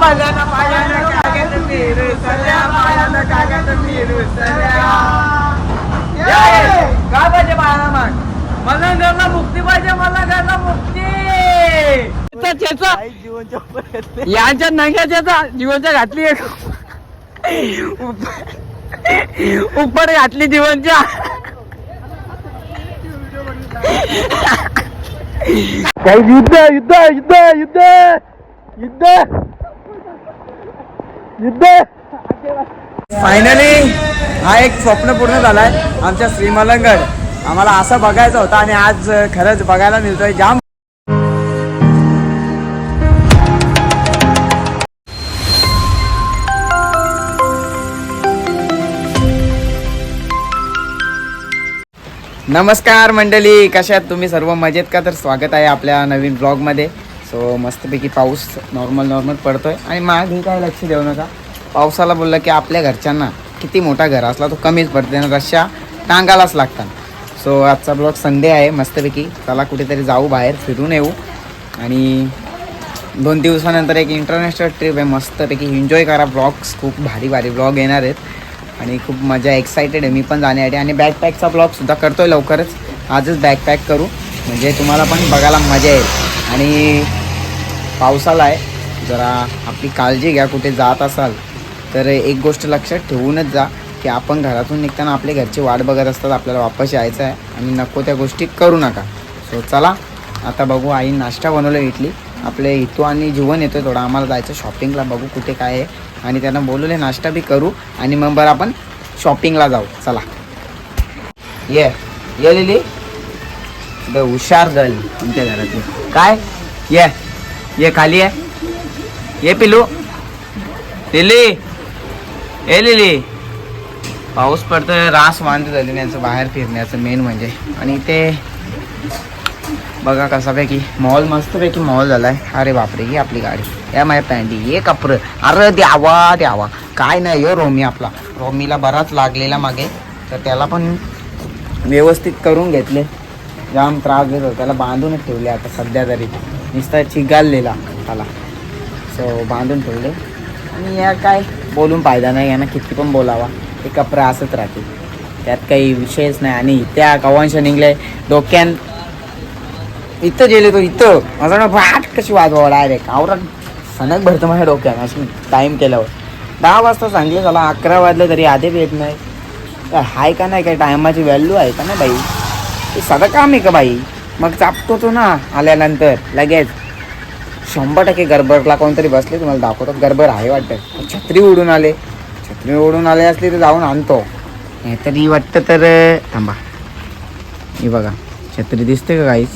मल्यानं पायानं कागद मिरसल्या पायानं कागद मिरसल्या काय पाहिजे मला मग? मला घरला मुक्ती पाहिजे मला घरला मुक्ती. यांच्या नंग्याच्या जीवनच्या घातली एक. उपर घातली जीवनच्या. काही युद्ध युद्ध युद्ध युद्ध युद्ध. युद्ध! फायनली हा एक स्वप्न पूर्ण झालाय आमच्या श्रीमलंगड. आम्हाला असं बघायचं होतं आणि आज खरंच बघायला मिळतोय. जाम नमस्कार मंडळी कशा आहात तुम्ही? सर्व मजेत का? तर स्वागत आहे आपल्या नवीन ब्लॉगमध्ये सो मस्तपैकी पाऊस नॉर्मल नॉर्मल पडतोय. आणि मागे काय लक्ष देऊ नका? पावसाला बोललं की आपल्या घरच्यांना किती मोठा घर असला तो कमीच पडते ना रश्या टांगालाच लागतात. सो आजचा ब्लॉग संडे आहे. मस्तपैकी चला कुठेतरी जाऊ बाहेर फिरून येऊ. आणि दोन दिवसानंतर एक इंटरनॅशनल ट्रिप आहे. मस्तपैकी एन्जॉय करा ब्लॉग्स खूप भारी भारी ब्लॉग येणार आहेत. आणि खूप मजा एक्सायटेड आहे. मी पण जाण्यासाठी. आणि बॅकपॅकचा ब्लॉगसुद्धा करतो आहे लवकरच. आजच बॅकपॅक करू. म्हणजे तुम्हाला पण बघायला मजा येईल. आणि पावसाला आहे. जरा आपली काळजी घ्या कुठे जात असाल तर एक गोष्ट लक्षात ठेवूनच जा की आपण घरातून निघताना आपले घरची वाट बघत असतात आपल्याला वापस यायचं आहे आणि नको त्या गोष्टी करू नका. सो चला आता बघू आई नाश्ता बनवलं इडली. आपले इथू आणि जीवन येतोय थोडं आम्हाला जायचं शॉपिंगला बघू कुठे काय आहे. आणि त्यांना बोलवले नाश्ता बी करू आणि मग बरं आपण शॉपिंगला जाऊ. चला. ये ये लिली. द हुशार गर्ल तुमच्या घरातली. काय? ये. ये खाली आहे ये पिलू लिली। ए लिली। पाऊस पडतोय रास वांद झाली यांचं बाहेर फिरण्याचं मेन म्हणजे. आणि ते बघा कसापैकी मॉल मस्तपैकी मॉल झालाय. अरे बापरे ही आपली गाडी. या माझ्या पॅन्टी ये कपर. अरे द्यावा द्यावा. काय नाही यो रोमी आपला. रोमीला बराच लागलेला मागे. तर त्याला पण व्यवस्थित करून घेतले. जाम त्रास देत होता. त्याला बांधूनच ठेवले आता सध्या तरी. नुसता चिगाललेला त्याला. सो बांधून ठेवले. आणि या काय बोलून फायदा नाही यांना किती पण बोलावा. ते कपरा असत राहते. त्यात काही विषयच नाही. आणि त्या कवांश निघले. डोक्यान इथं गेले तो इथं. माझा ना कशी वाजवा डायरेक्ट आवरा सनक भरतं माझ्या डोक्यात. असं टाईम केल्यावर. दहा वाजता सांगले झाला अकरा वाजले तरी आधी येत नाही. काय हाय का नाही काय टायमाची व्हॅल्यू आहे का नाही बाई? ते साधं काम आहे का बाई? मग चापतो तो ना आल्यानंतर लगेच. शंभर टक्के गरबरला कोणतरी बसले तुम्हाला दाखवतो गरबर आहे वाटतं. छत्री उडून आले. छत्री उडून आले असली तर जाऊन आणतो. नाहीतरी वाटतं तर थांबा. ही बघा छत्री दिसते का काहीच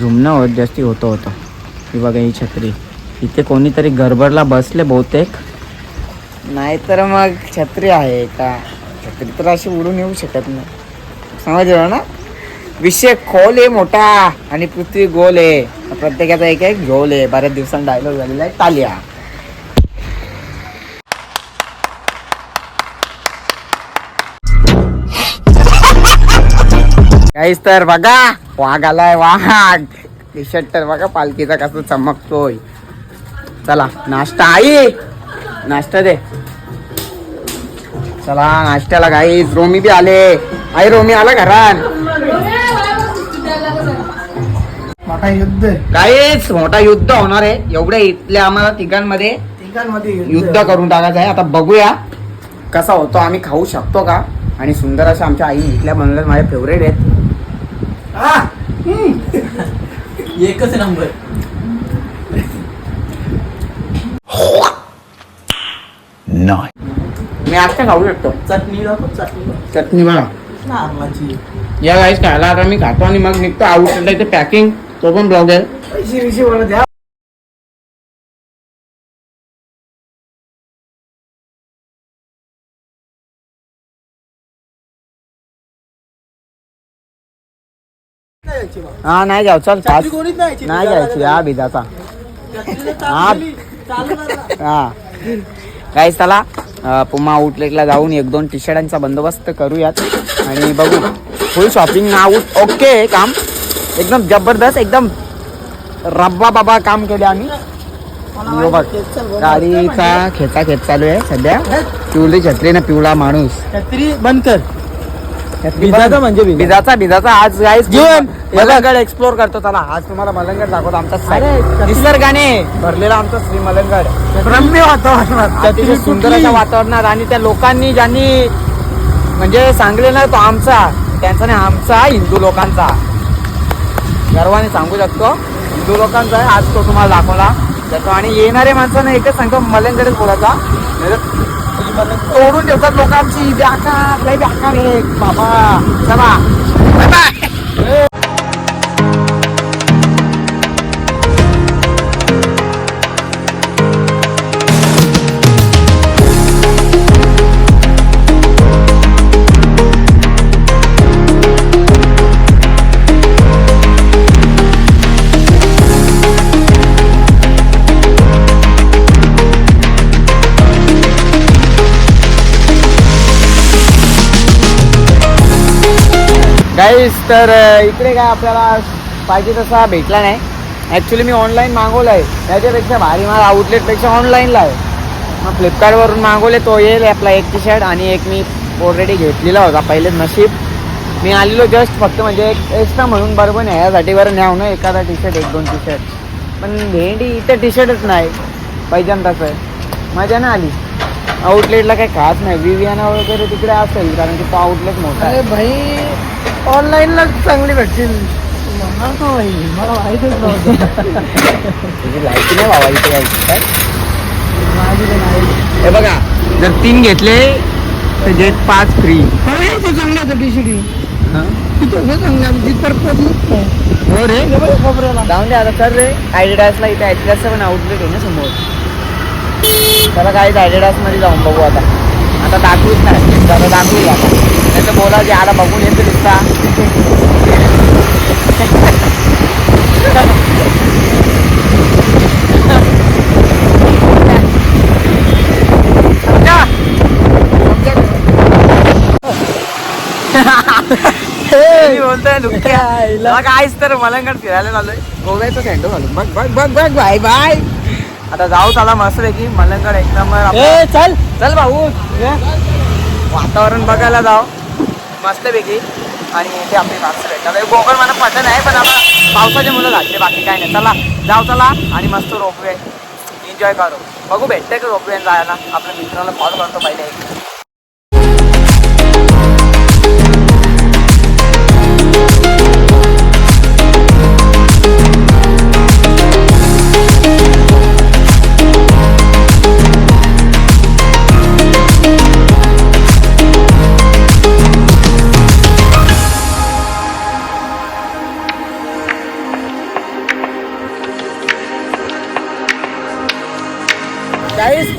झुमणं होत जास्ती होतं होतं. ही बघा ही छत्री. इथे कोणीतरी गरबरला बसले बहुतेक. नाहीतर मग छत्री आहे का? छत्री तर अशी उडून येऊ शकत नाही. समजलं ना? विषय खोल आहे मोठा आणि पृथ्वी गोल आहे. प्रत्येकाचा एक एक झोल आहे. बऱ्याच दिवसांनी डायलॉग झालेला आहे. तालिया. काहीच तर बघा वाघ आलाय वाघ. टी शर्ट तर बघा पालखीचा कसं चमकतोय. चला नाश्ता आई. नाश्ता दे. चला नाश्त्याला काही रोमी बी आले. आई रोमी आला घरात. मोठा युद्ध काहीच मोठा युद्ध होणार आहे. एवढ्या इथल्या आम्हाला तिघांमध्ये तिघांमध्ये युद्ध करून टाकायचं आहे. आता बघूया कसा होतो. आम्ही खाऊ शकतो का? आणि सुंदर अशा आमच्या आई इथल्या बनवल्या माझ्या फेवरेट आहेत. एकच नंबर मी आता खाऊ शकतो. चटणी चटणी बघा. या गाईस खायला आता मी खातो आणि मग निघतो. आउट इथे पॅकिंग तो पण ब्लॉग आहे पैसे विषय मला द्या हा नाही जाऊ चल कोणीच नाही यायची. नाही जायची हा चटणीला हा. चालली, चालणार ना. हा काहीच त्याला अं, पुमा आउटलेटला जाऊन एक दोन टी शर्टांचा बंदोबस्त करूयात. आणि बघू. फुल शॉपिंग आउट ओके काम एकदम जबरदस्त एकदम रब्बा बाबा काम केले आम्ही. बघ गाडीचा खेचा खेच चालू आहे सध्या. पिवळी छत्री ना पिवळा माणूस. छत्री बंद कर. बिजाचा. म्हणजे बिजा. बिजाचा बिजाचा आज गाईस जीवन. मलंगड एक्सप्लोर करतो. चला आज तुम्हाला मलंगड दाखवतो आमचा निसर्गाने भरलेला आमचा श्री मलंगड. रम्य वातावरणात अतिशय सुंदर? अशा वातावरणात आणि त्या लोकांनी ज्यांनी म्हणजे सांगलेला तो आमचा त्यांचा नाही आमचा हिंदू लोकांचा. गर्वाने सांगू शकतो. हिंदू लोकांचा आहे आज तो तुम्हाला दाखवला. जातो आणि येणाऱ्या माणसानं एकच सांगतो मल्यांकडेच बोलायचा. तोडून ठेवतात लोकांची. बेकार लय बेकार आहे बाबा चला. गाईस तर इकडे काय आपल्याला पाहिजे तसा भेटला नाही. ॲक्च्युली मी ऑनलाईन मागवला आहे. त्याच्यापेक्षा भारी मला आउटलेटपेक्षा ऑनलाईनला आहे. मग फ्लिपकार्टवरून मागवले तो येईल आपला एक टी शर्ट आणि एक मी ऑलरेडी घेतलेला होता पहिले नशीब. मी आलेलो जस्ट फक्त म्हणजे एक एक्स्ट्रा म्हणून बरोबर नाही यासाठी बरं न्याव ना एखादा टी शर्ट एक दोन टी शर्ट पण भेंडी इथं टी शर्टच नाही पहिल्यांदाच आहे. मजा नाही आली. आउटलेटला काही खास नाही विवियाना वगैरे तिकडे असेल कारण की तो आउटलेट मोठा आहे. भाई ऑनलाईनला चांगली भेटतील. मला का भाई मला माहितच नव्हतं तुझी लायकी नाही बाबा इथे यायची काय माझी आहे. हे बघा जर तीन घेतले तर जे पाच फ्री तो चांगला होता टी तिथं चांगला जिथपर्यंत पोचलोच नाही. हो रे. जाऊन दे आता रे. ॲडिडासला इथे ॲडिडासचं पण आउटलेट आहे ना समोर. त्याला काही ॲडिडासमध्ये जाऊन बघू आता. आता दाखवूच नाही आता दाखवू आता तर बोला जे आला बघून येतो दिसता बोलतोय लुक्या मला काहीच तर मलंगड फिरायला चाललोय गोव्याचं सेंटर घालून बघ बघ बघ बघ बाय बाय आता जाऊ चला मस्त की मलंगड एकदम चल. चल भाऊ. वातावरण बघायला जाऊ. मस्तपैकी. आणि इथे आपली माणसं भेटतात. कोकण मला पटत नाही पण आता पावसाचे मुलं घातले बाकी काय नाही. चला जाऊ चला आणि मस्त रोपवे. एन्जॉय करू. बघू भेटते का रोपवे जायला? आपल्या मित्राला कॉल करतो पहिले.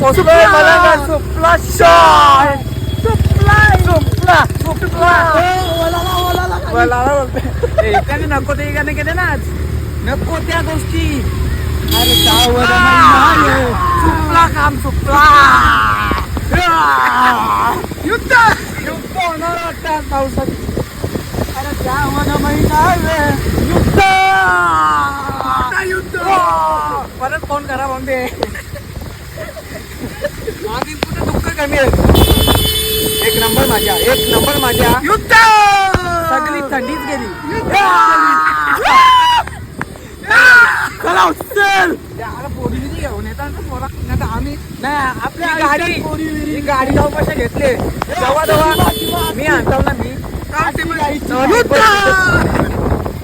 पोचलोय मलंगड सुपला शॉय सुपला सुपला सुपला बोलायला बोलतोय ए, एकाने नको ते एकाने केले ना आज नको त्या गोष्टी अरे नाही. सुपला काम सुपला युद्ध युद्ध होणार वाटतं पावसात अरे जाऊ बरं, महिना. युद्ध युद्ध परत फोन करा बॉम्बे मागील कुठे दुःख कमी आहे. एक नंबर माझ्या एक नंबर माझ्या. युद्ध! सगळी थंडीच गेली. चला चल पोरी घेऊन येतात ना आम्ही नाही आपली गाडी. ही गाडी जाऊ कशा घेतले? तेव्हा तेव्हा मी आणतो ना मी!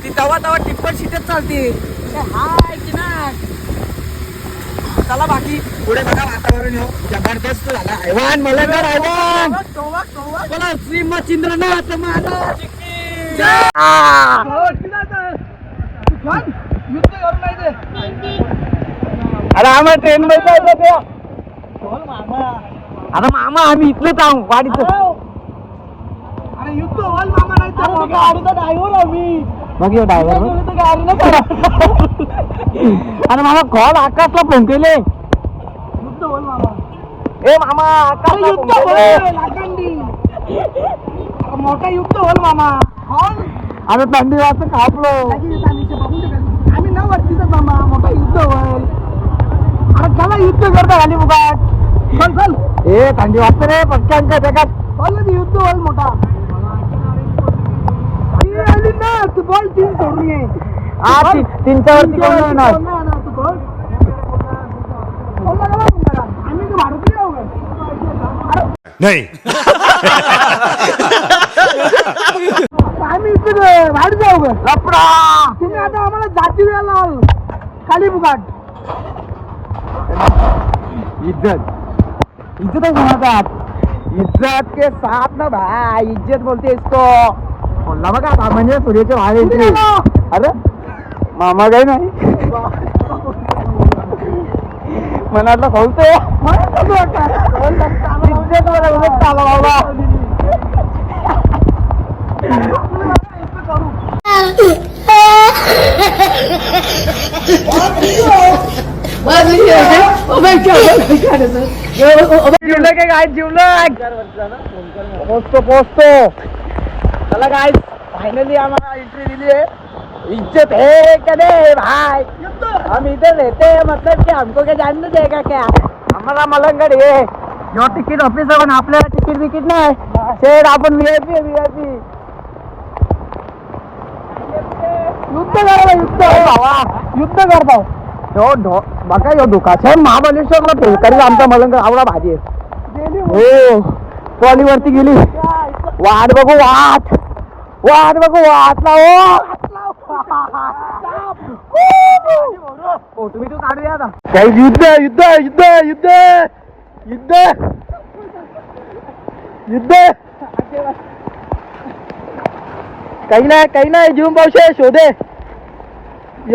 ती तवा तवा टिप्पट शिटत चालते. हाय चला बाकी. पुढे बघा वातावरण हो. जबरदस्त झाला. हैवान मला तर हैवान चला श्री मचिंद्रनाथ महाराज. अरे आम्हाला ट्रेन मध्ये जायचं बोल मामा. आम्ही इथलेच आहो गाडीचं. अरे युद्ध होल मामा नाही तर मग गाडीचा ड्रायव्हर आम्ही. बघ यो ड्रायव्हर गाडी नाही अरे मामा कॉल आकाशला फोन केले युद्ध होल मामा. ए मामा आकाशला युद्ध phone केले. होल लाखंडी. अरे मोठा युद्ध होल मामा. होल अरे थंडी वाजता कापलो आम्ही ना वरतीच मामा मोठा युद्ध होल अरे चला युद्ध करता खाली मुखात चल चल. ए थंडी वाजते रे पटक्यान काय जगात. चल ना, युद्ध होईल मोठा. आली ना तू बॉल तीन सोडून ये. हा, ती- तीनच्या वरती कोण नाही येणार. नाही? आम्ही तर भारतीय आहोत का? नाही आम्ही इथे बाहेर जाऊ ग लपडा तुम्ही आता आम्हाला जाती द्यायला खाली मुकाट इज्जत. इज्जत है समाजात. इज्जत के साथ ना भाई. इज्जत बोलते इसको. बोलला बघा आता म्हणजे सूर्याचे भाव अरे मामा काय नाही. मनातलं खोलते इज्जत मला उलट आला बाबा जिवलं काय काय जिवलं पोचतो पोचतो चला काय फायनली आम्हाला एंट्री दिली आहे इज्जत है कदे भाई? हम इधर रहते हैं मतलब कि हमको क्या जानने देगा क्या? आम्हाला मलंगड हे। जो तिकीट ऑफिसर पण आपल्याला तिकीट बिकीट नाही शेड आपण व्हीआयपी व्हीआयपी युद्ध करा युद्ध भावा युद्ध करता ह्यो ढो बघा ह्यो दुखाचे महाबलेश्वरला फेलकरी आमचा मलंग आवडा भाजी आहे. हो ट्रॉलीवरती गेली. वाट बघू वाट. वाट बघू वाट लाव हो तुम्ही तू काढूया आता. काही युद्ध युद्ध युद्ध युद्ध युद्ध युद्ध काही नाही काही नाही जीवन पावशे शोधे.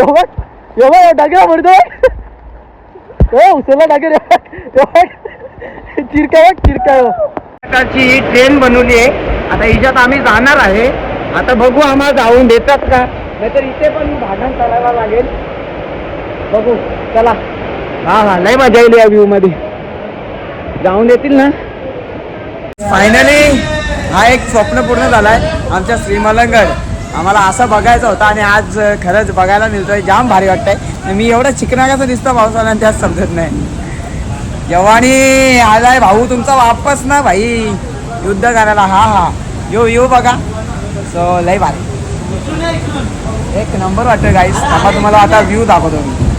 एवढ एवढ डागरा म्हणतो हो उचलला डागर चिरका बघ चिरका. प्रकारची ट्रेन बनवली आहे. आता हिच्यात आम्ही जाणार आहे. आता बघू आम्हाला जाऊन देतात का? नाहीतर इथे पण भांडण करायला लागेल. बघू चला. हा हा नाही मजा येईल या व्ह्यू मध्ये. जाऊन देतील ना? फायनली हा एक स्वप्न पूर्ण झालाय. आमच्या श्रीमलंगड आम्हाला असं बघायचं होतं आणि आज खरंच बघायला मिळतोय. जाम भारी वाटतंय. मी एवढं चिकना कसं दिसतं पावसाला आणि त्याच समजत नाही. जवानी आलाय भाऊ तुमचा वापस ना भाई. युद्ध करायला हा हा. यो यो बघा. सो लय भारी. एक नंबर वाटतं गाईस आता तुम्हाला आता व्ह्यू दाखवतो मी.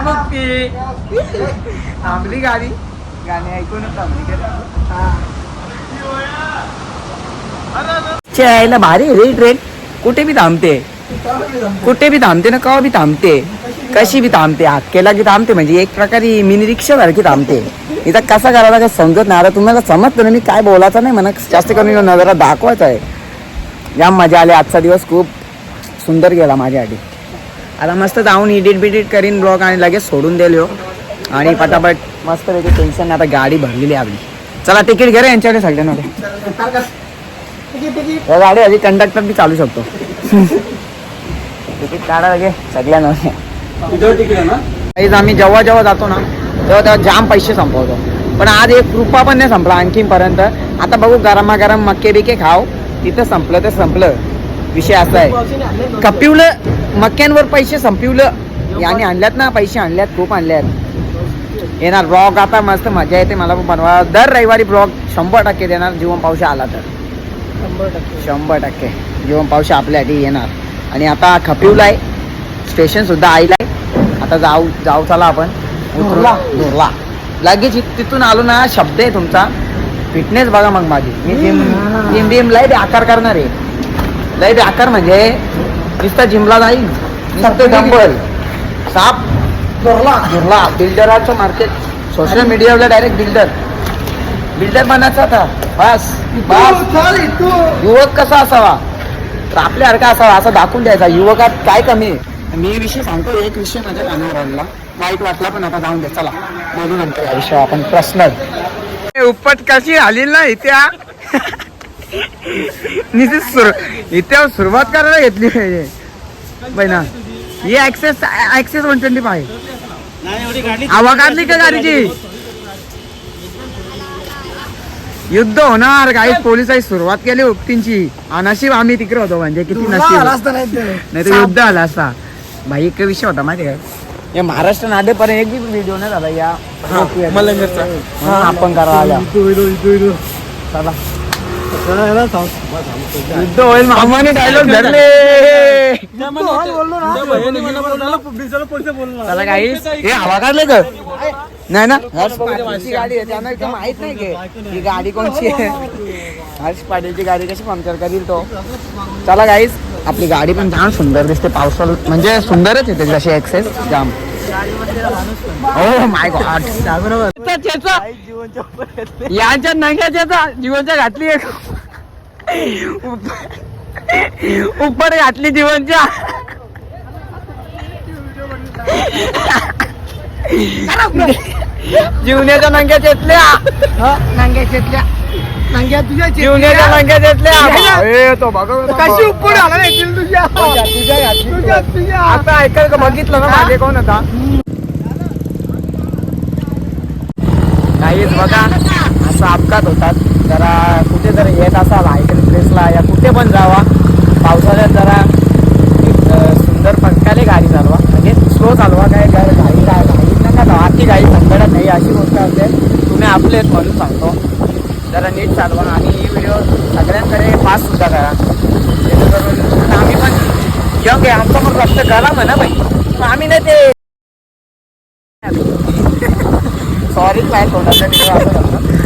मलंगरा थांबली गाडी. गाणी ऐकूनच थांबली यायला भारी रे ट्रेन. कुठे बी थांबते. कुठे बी थांबते ना कवा बी थांबते. कशी बी थांबते. हाकेला की थांबते म्हणजे एक प्रकारे मिनी रिक्षा सारखी थांबते. इथं कसा करायला काय समजत नाही. आता तुम्हाला समजतं ना मी काय बोलायचं नाही म्हणा. जास्त कमी नजरा दाखवायचं आहे. जाम मजा आली. आजचा दिवस खूप सुंदर गेला माझ्यासाठी. आता मस्त जाऊन एडिट बिडिट करीन ब्लॉग आणि लगेच सोडून दिलो आणि पटापट मस्त पैकी टेन्शन नाही. आता गाडी भरलेली आहे आपली. चला तिकीट घे रे यांच्याकडे सगळ्यांमध्ये या गाडी आधी कंडक्टर बी चालू शकतो. तिकीट काढा लगे सगळ्यांना. काहीच आम्ही जेव्हा जेव्हा जातो ना तेव्हा तेव्हा जाम पैसे संपवतो. पण आज एक रुपया पण नाही संपला आणखीनपर्यंत. आता बघू गरमागरम मक्के बिके खाव तिथं संपलं तर संपलं. विषय असा आहे. कपिवलं मक्क्यांवर पैसे संपवलं. याने आणल्यात ना पैसे आणल्यात खूप आणल्यात. येणार ब्लॉग आता मस्त मजा येते मला पण बनवा. दर रविवारी ब्लॉग शंभर टक्के देणार जीवन पावशा आला तर. शंभर टक्के. जीवन पावशा आपल्यासाठी येणार. आणि आता खपिवला आहे स्टेशन सुद्धा आईला आहे. आता जाऊ जाऊ चला आपण. धुरला लगेच तिथून आलो ना शब्द आहे तुमचा. फिटनेस बघा मग माझी. मी जिम जिम बिम लय बी आकार करणार. आहे लय बी आकार म्हणजे नुसता जिमला नाही नुसतं डंबल साप धुरला. धुरला बिल्डराचं मार्केट. सोशल मीडियावर डायरेक्ट बिल्डर. बिल्डर बनायचा आता बस बस. युवक कसा असावा? तर आपल्यासारखा असावा असं दाखवून द्यायचा. युवकात काय कमी? आहे मी विषय सांगतो एक विषय माझ्या कानावर आणला वाईट वाटला पण आता जाऊन दे चला. बोलू नंतर या विषय आपण पर्सनल उपट कशी आली ना इथे निश्चित सुर इथे सुरुवात करायला घेतली पाहिजे. बहिणा ही access access one twenty five हवा काढली का गाडीची. युद्ध होणार काही पोलिसांनी सुरुवात केली उक्तींची. अनशीब आम्ही तिकडे होतो म्हणजे किती नशीब. आला असता नाही तर. युद्ध आला असता. भाई एक विषय होता माहिती आहे का? या महाराष्ट्र नादेपर्यंत एक बी व्हिडिओ नाही झाला या मलंगरचा. हा, आपण करा आल्या इथं, इथं, इथं, इथं. चला. युद्ध होईल मामाने डायलॉग धरले. तो हा बोललो ना. चला काही हे हवा काढले का नाही ना? हर्ष पाटीलची गाडी आहे त्यांना इथं माहीत नाही की ही गाडी कोणची आहे. हर्ष पाटीलची गाडी कशी पंक्चर करील तो. चला गाईस आपली गाडी पण जाम सुंदर दिसते. पावसाळ्यात म्हणजे सुंदरच येते जशी एक्सेस जाम. हो माय गॉड यांच्या नंग्याच्या जीवनच्या घातली एक. उपर घातली जीवनच्या. जीवण्याच्या नंग्या चेतल्या. नांग्या चेतल्या. नांग्या तुझ्या तो बघा कशी उपड आला नाही येतील तुझ्या? तुझ्या घातली तुझ्या. तुझ्या आता ऐकाल का बघितलं ना मागे कोण होता? काहीच बघा. असा अपघात होतात. जरा कुठे जर येत असाल हायकिंग प्लेसला या कुठे पण जावा. पावसाळ्यात जरा सुंदर पंखाले गाडी चालवा. म्हणजे स्लो चालवा काय काय घाई घाई नका जावा अति घाई संकटात नाही अशी गोष्ट असते तुम्ही आपले म्हणून सांगतो. जरा नीट चालवा आणि ही व्हिडिओ सगळ्यांकडे पास सुद्धा करा. जेणेकरून आम्ही पण यंग आहे आमचं पण कष्ट करा म्हणा बाई. आम्ही नाही ते सॉरी काय.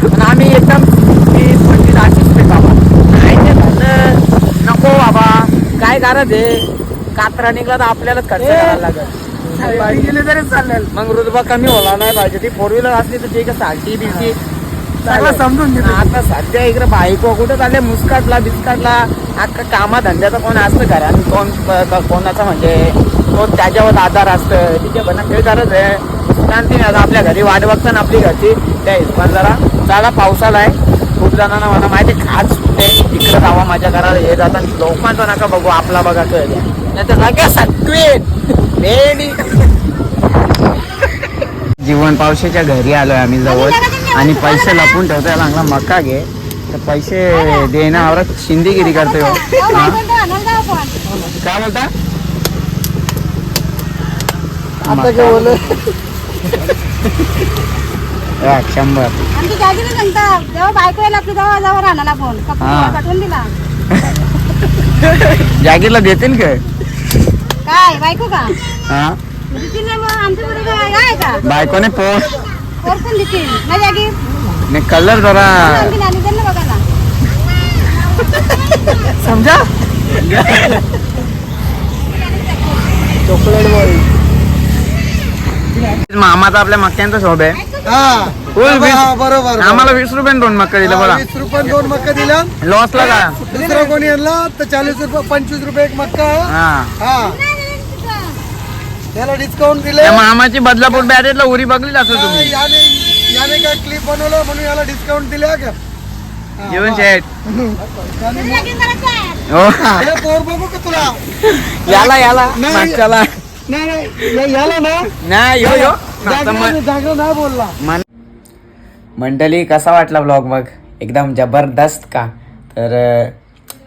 पण आम्ही एकदम तीस पंचवीस अशीच पे बाबा? काय ते झालं नको बाबा. काय गरज आहे? कात्रा निघला तर आपल्यालाच खर्च करायला लागेल. गेले तरी चालेल मग रुतबा कमी होला नाही पाहिजे. ती फोर व्हीलर असली तर ठीक आहे साठी बिटी सगळं समजून घेतो. आता सध्या इकडे बायको कुठं चालले मुस्काटला बिस्काटला. अख्खा कामा धंद्याचं कोण असतं घरात? कोण कोणाचं म्हणजे? कोण त्याच्यावर आधार असतं. तिथे पण काही गरज आहे. शांती नाही आता आपल्या घरी वाट बघताना आपली घरची. त्या हिशोबान जरा जागा पावसाला आहे. खूप जणांना मला माहिती आहे खास सुट्टे तिकडे जावा माझ्या घराला हे जाता. लोकांचं नका बघू आपला बघा कळलं. नाही तर जीवन पावसाच्या घरी आलोय आम्ही जवळ. आणि पैसे लपून ठेवतोय लागला मका घे. तर पैसे देणं आवरत शिंदेगिरी करतोय हो. हा? काय बोलता? काय हा, शंभर. हा. जागीरला देतील का काय बायको का? हा? काय बायकोने पोस्ट नाही जागी कलर जरा आणखी नानी त्यांना बघायला. समजा? चॉकलेट मामाचा आपल्या मक्यांचा शोभ आहे. हा. फुल वीस- हा, बरोबर आम्हाला वीस रुपये दोन मक्का दिलं बोला. वीस रुपये दोन मक्का दिल्या. लॉसला का दुसरा कोणी आणला तर चाळीस रुपये पंचवीस रुपये एक मक्का. हा. हा. त्याला डिस्काउंट दिले त्या मामाची बदलापूर बॅरेजला उरी बघली असं हा, तुम्ही. याने याने काय क्लिप बनवलं म्हणून याला डिस्काउंट दिले का? आहे. हो. हे पोर बघू का तुला? याला याला. नाही. मागच्याला. नाही नाही. या- याला ना. नाही यो यो. आता मग- जागरण जागरण नाही बोलला. मन मंडळी कसा वाटला ब्लॉग मग एकदम जबरदस्त का? तर अं,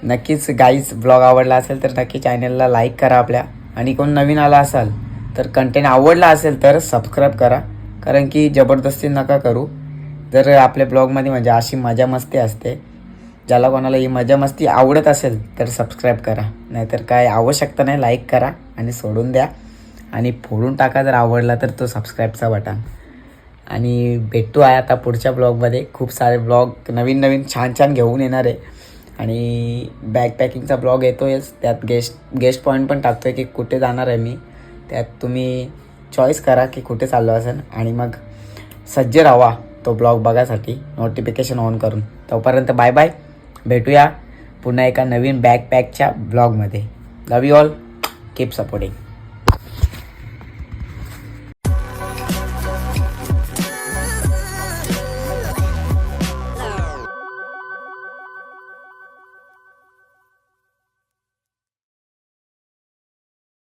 नक्कीच गाईज ब्लॉग आवडला असेल तर नक्की चॅनलला लाईक करा आपल्या. आणि कोण नवीन आला असाल तर कंटेंट आवडला असेल तर सबस्क्राईब करा. कारण की जबरदस्ती नका करू. जर आपल्या ब्लॉगमध्ये म्हणजे अशी मजा मस्ती असते ज्याला कोणाला ही मजा मस्ती आवडत असेल तर सबस्क्राईब करा. नाहीतर काय आवश्यकता नाही लाईक करा आणि सोडून द्या. आणि फोडून टाका जर आवडला तर तो सबस्क्राईबचा बटन. आणि भेटतो आहे आता पुढच्या ब्लॉगमध्ये खूप सारे ब्लॉग नवीन नवीन छान छान घेऊन येणार आहे. आणि बॅग पॅकिंगचा ब्लॉग येतो आहेच त्यात गेस्ट गेस्ट पॉईंट पण टाकतो आहे की कुठे जाणार आहे मी. त्यात तुम्ही चॉईस करा की कुठे चाललो असेल आणि मग सज्ज राहा तो ब्लॉग बघायसाठी नोटिफिकेशन ऑन करून. तोपर्यंत बाय बाय भेटूया पुन्हा एका नवीन बॅकपॅकच्या ब्लॉगमध्ये love you all keep supporting